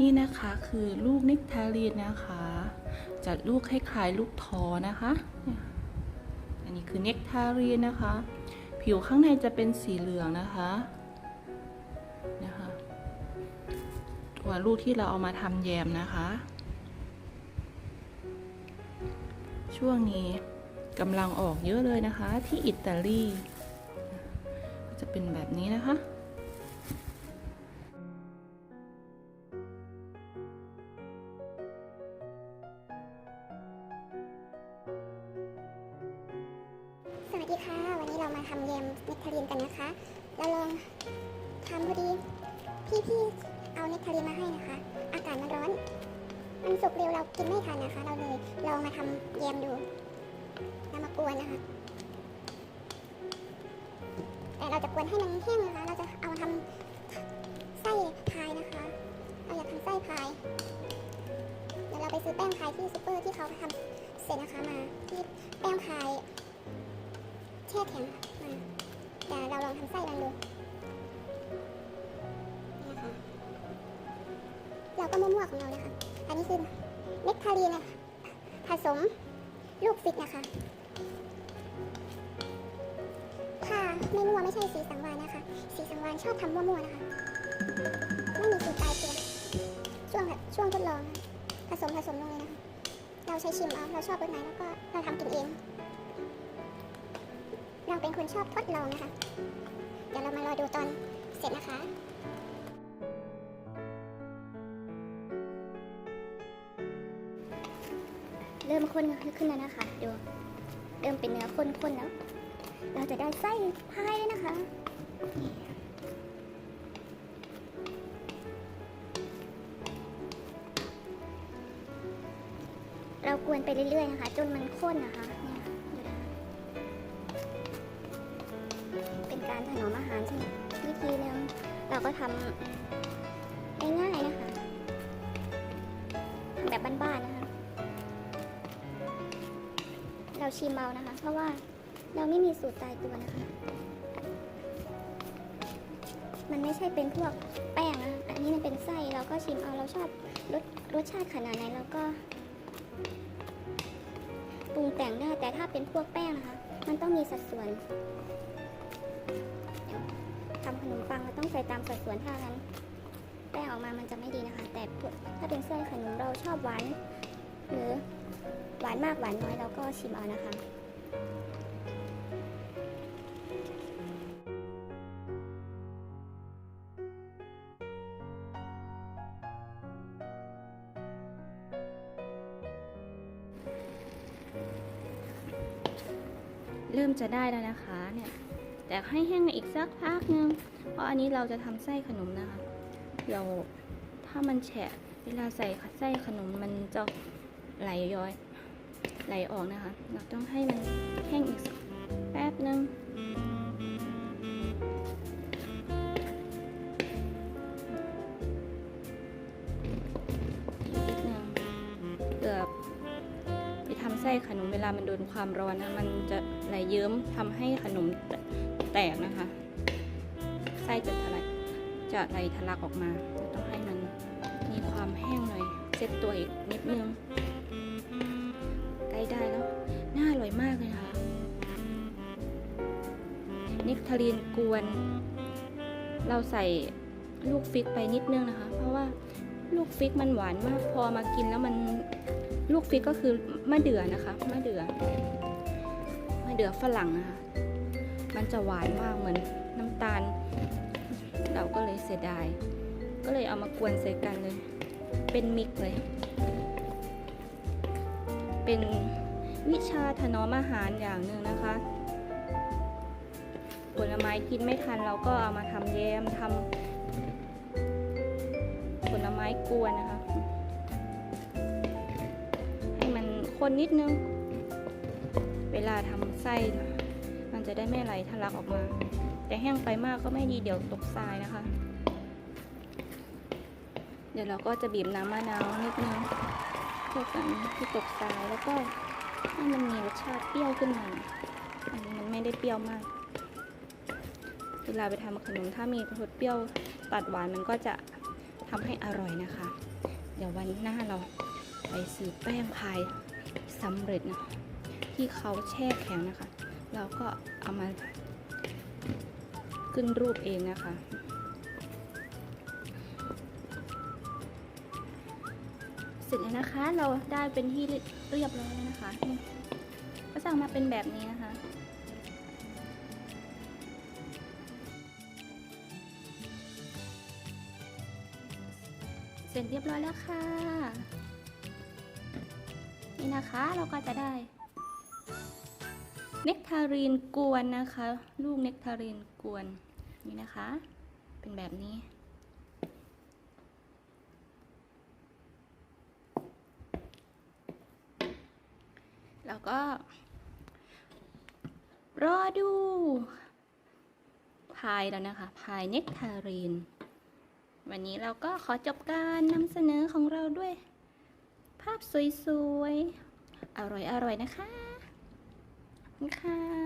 นี่นะคะคือลูกนิกทารีนนะคะจะลูกคล้ายๆลูกทอนะคะ อันนี้คือเนกทารีนนะคะ ผิวข้างในจะเป็นสีเหลืองนะคะนะคะตัวลูกที่เราเอามาทำแยมนะคะ ช่วงนี้กำลังออกเยอะเลยนะคะ ที่อิตาลีจะเป็นแบบนี้นะคะ ทำแยมเนกทารีนกันนะคะ เราลองทำพอดีพี่ๆเอาเนกทารีนมาให้นะคะ อากาศมันร้อน มันสุกเร็วเรากินไม่ทันนะคะ เราเลยลองมาทำแยมดูแล้วมากวนนะคะ แต่เราจะกวนให้มันแห้งนะคะ เราจะเอามาทำไส้พายนะคะเราอยากทำไส้พาย เดี๋ยวเราไปซื้อแป้งพายที่ซูเปอร์ที่เขาทำเสร็จนะคะมาที่แป้งพายแช่แข็ง มาแต่เราลองทำไส้มันดูนี่นะคะเราก็มั่วๆของเราเลยค่ะอันนี้คือเนกทารีนนะคะผสมลูกฟิกนะคะถ้าไม่มั่วไม่ใช่สีสังวานนะคะ สีสังวานชอบทำมั่วๆนะคะ ไม่มีสูตรตายตัวช่วงแบบช่วงทดลองนะคะผสมผสมลงเลยนะคะ เราใช้ชิมเอาเราชอบรสไหนแล้วก็เราทำกินเอง เราเป็นคนชอบทดลองนะคะ เดี๋ยวเรามารอดูตอนเสร็จนะคะเริ่มข้นขึ้นแล้วนะคะ ดูเริ่มเป็นเนื้อข้นๆแล้ว เราจะได้ไส้พายด้วยนะคะ เรากวนไปเรื่อยๆนะคะ จนมันข้นนะคะ การถนอมอาหารใชนิดวิธีหนึงเราก็ทำง่ายๆนะคะทำแบบบ้านๆนะคะ เราชิมเอานะคะ เพราะว่าเราไม่มีสูตรตายตัวนะคะ มันไม่ใช่เป็นพวกแป้งนะคะอันนี้มันเป็นไส้เราก็ชิมเอาเราชอบรสรสชาติขนาดไหนเราก็ปรุงแต่งได้แต่ถ้าเป็นพวกแป้งนะคะ มันต้องมีสัดส่วน ทำขนมปังเราต้องใส่ตามสัดส่วนถ้างั้นแป้งออกมามันจะไม่ดีนะคะ แต่ถ้าเป็นไส้ขนมเราชอบหวานหรือหวานมากหวานน้อยเราก็ชิมเอานะคะเริ่มจะได้แล้วนะคะเนี่ย แต่ให้แห้งอีกสักพักนึง เพราะอันนี้เราจะทำไส้ขนมนะคะ เราถ้ามันแฉะเวลาใส่ไส้ขนมมันจะไหลย้อย ไหลออกนะคะ เราต้องให้มันแห้งอีกแป๊บนึงนิดนึงเกือบไปทำไส้ขนมเวลามันโดนความร้อนนะมันจะไหลเยิ้มทำให้ขนม แตกนะคะ ไส้จะทะลักจะไหลทะลักออกมาต้องให้มันมีความแห้งหน่อยเซ็ตตัวอีกนิดนึงใกล้ได้แล้วน่าอร่อยมากเลยนะคะนิกทารีนกวน เราใส่ลูกฟิกไปนิดนึงนะคะ เพราะว่าลูกฟิกมันหวานมากพอมากินแล้วมันลูกฟิกก็คือมะเดื่อนะคะมะเดื่อมะเดื่อฝรั่งนะคะ มันจะหวานมากเหมือนน้ำตาล เราก็เลยเสียดาย ก็เลยเอามากวนใส่กันเลย เป็นมิกเลย เป็นวิชาถนอมอาหารอย่างหนึ่งนะคะผลไม้กินไม่ทันเราก็เอามาทำแยมทำผลไม้กวนนะคะ ให้มันคนนิดนึง เวลาทำไส้ จะได้ไม่ไหลทะลักออกมา แต่แห้งไปมากก็ไม่ดีเดี๋ยวตกทรายนะคะ เดี๋ยวเราก็จะบีบน้ำมะนาวนิดนึงเพื่อกันที่ตกทรายแล้วก็ให้มันมีรสชาติเปรี้ยวขึ้นมาอันนี้มันไม่ได้เปรี้ยวมาก เวลาไปทำขนมถ้ามีรสเปรี้ยวตัดหวานมันก็จะทำให้อร่อยนะคะ เดี๋ยววันหน้าเราไปซื้อแป้งพายสำเร็จนะที่เขาแช่แข็งนะคะ เราก็เอามาขึ้นรูปเองนะคะ เสร็จแล้วนะคะเราได้เป็นที่เรียบร้อยแล้วนะคะก็สั่งมาเป็นแบบนี้นะคะเสร็จเรียบร้อยแล้วค่ะ นี่นะคะเราก็จะได้ เนกทารีนกวนนะคะ ลูกเนกทารีนกวนนี่นะคะ เป็นแบบนี้แล้วก็ รอดูพายแล้วนะคะ พายเนกทารีน วันนี้เราก็ขอจบการนำเสนอของเราด้วย ภาพสวยๆ อร่อยๆ นะคะ 你看。